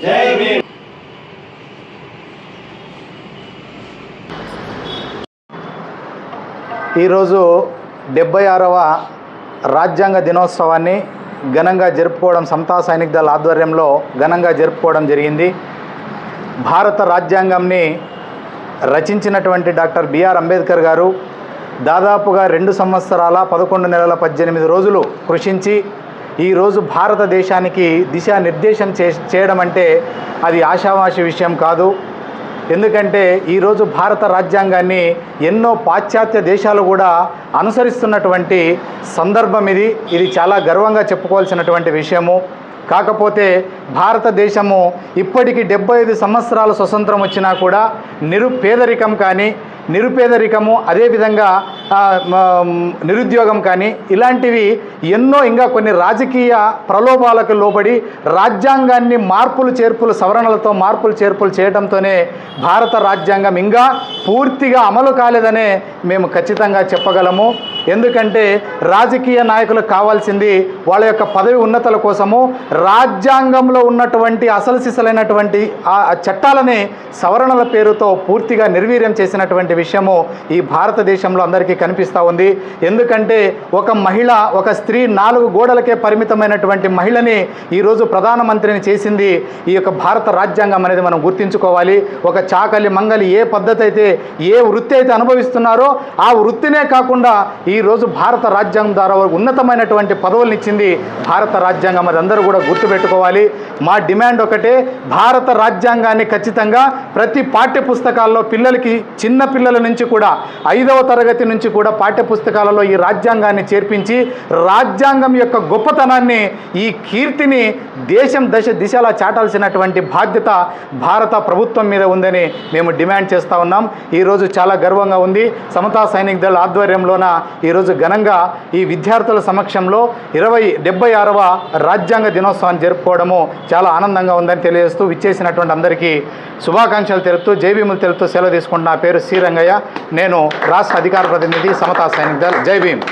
జై భీమ్. ఈరోజు డెబ్బై ఆరవ రాజ్యాంగ దినోత్సవాన్ని ఘనంగా జరుపుకోవడం సంతా సైనిక దళ ఆధ్వర్యంలో ఘనంగా జరుపుకోవడం జరిగింది. భారత రాజ్యాంగంని రచించినటువంటి డాక్టర్ బిఆర్ అంబేద్కర్ గారు దాదాపుగా రెండు సంవత్సరాల పదకొండు నెలల పద్దెనిమిది రోజులు కృషించి ఈరోజు భారతదేశానికి దిశానిర్దేశం చే చేయడం అంటే అది ఆషామాషి విషయం కాదు. ఎందుకంటే ఈరోజు భారత రాజ్యాంగాన్ని ఎన్నో పాశ్చాత్య దేశాలు కూడా అనుసరిస్తున్నటువంటి సందర్భం ఇది. ఇది చాలా గర్వంగా చెప్పుకోవాల్సినటువంటి విషయము. కాకపోతే భారతదేశము ఇప్పటికి డెబ్బై ఐదు సంవత్సరాలు స్వతంత్రం వచ్చినా కూడా నిరుపేదరికం కానీ నిరుపేదరికము అదేవిధంగా నిరుద్యోగం కానీ ఇలాంటివి ఎన్నో ఇంకా కొన్ని రాజకీయ ప్రలోభాలకు లోబడి రాజ్యాంగాన్ని మార్పులు చేర్పులు సవరణలతో మార్పులు చేర్పులు చేయడంతోనే భారత రాజ్యాంగం ఇంకా పూర్తిగా అమలు కాలేదనే మేము ఖచ్చితంగా చెప్పగలము. ఎందుకంటే రాజకీయ నాయకులకు కావాల్సింది వాళ్ళ యొక్క పదవి ఉన్నతల కోసము రాజ్యాంగంలో ఉన్నటువంటి అసలు సిసలైనటువంటి ఆ చట్టాలని సవరణల పేరుతో పూర్తిగా నిర్వీర్యం చేసినటువంటి విషయము ఈ భారతదేశంలో అందరికీ కనిపిస్తూ ఉంది. ఎందుకంటే ఒక మహిళ ఒక స్త్రీ నాలుగు గోడలకే పరిమితమైనటువంటి మహిళని ఈరోజు ప్రధానమంత్రిని చేసింది. ఈ యొక్క భారత రాజ్యాంగం అనేది మనం గుర్తించుకోవాలి. ఒక చాకలి మంగలి ఏ పద్ధతి అయితే ఏ వృత్తి అయితే అనుభవిస్తున్నారో ఆ వృత్తినే కాకుండా ఈరోజు భారత రాజ్యాంగం ద్వారా ఉన్నతమైనటువంటి పదవులను ఇచ్చింది భారత రాజ్యాంగం అది అందరూ కూడా గుర్తుపెట్టుకోవాలి. మా డిమాండ్ ఒకటే భారత రాజ్యాంగాన్ని ఖచ్చితంగా ప్రతి పాఠ్య పుస్తకాల్లో పిల్లలకి చిన్న పిల్లల నుంచి కూడా ఐదవ తరగతి నుంచి కూడా పాఠ్య పుస్తకాలలో ఈ రాజ్యాంగాన్ని చేర్పించి రాజ్యాంగం యొక్క గొప్పతనాన్ని ఈ కీర్తిని దేశం దశ దిశలా చాటాల్సినటువంటి బాధ్యత భారత ప్రభుత్వం మీద ఉందని మేము డిమాండ్ చేస్తూ ఉన్నాం. ఈరోజు చాలా గర్వంగా ఉంది. సమతా సైనిక దళ ఆధ్వర్యంలోన ఈరోజు ఘనంగా ఈ విద్యార్థుల సమక్షంలో ఇరవై డెబ్బై ఆరవ రాజ్యాంగ దినోత్సవాన్ని జరుపుకోవడము చాలా ఆనందంగా ఉందని తెలియజేస్తూ విచ్చేసినటువంటి అందరికీ శుభాకాంక్షలు తెలుపుతూ జైభీములు తెలుపుతూ సెలవు తీసుకుంటున్న నా పేరు శ్రీరంగయ్య. నేను రాష్ట్ర అధికార ప్రతినిధి సమతా సైనిక దళ జై భీమ్